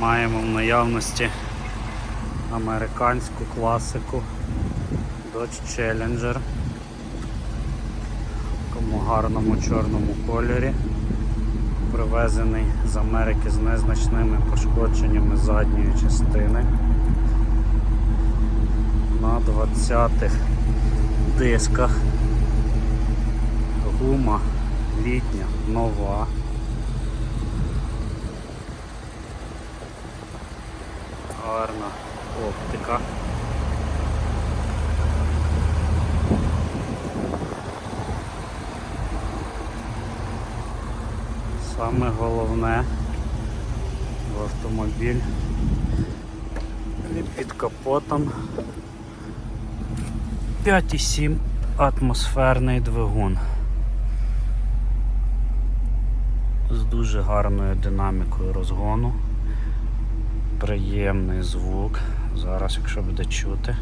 Маємо в наявності американську класику Dodge Challenger в такому гарному чорному кольорі. Привезений з Америки з незначними пошкодженнями задньої частини. На 20-х дисках. Гума літня, нова. Гарна оптика. Саме головне в автомобіль під капотом 5,7 атмосферний двигун з дуже гарною динамікою розгону. Приємний звук. Зараз, якщо буде чути.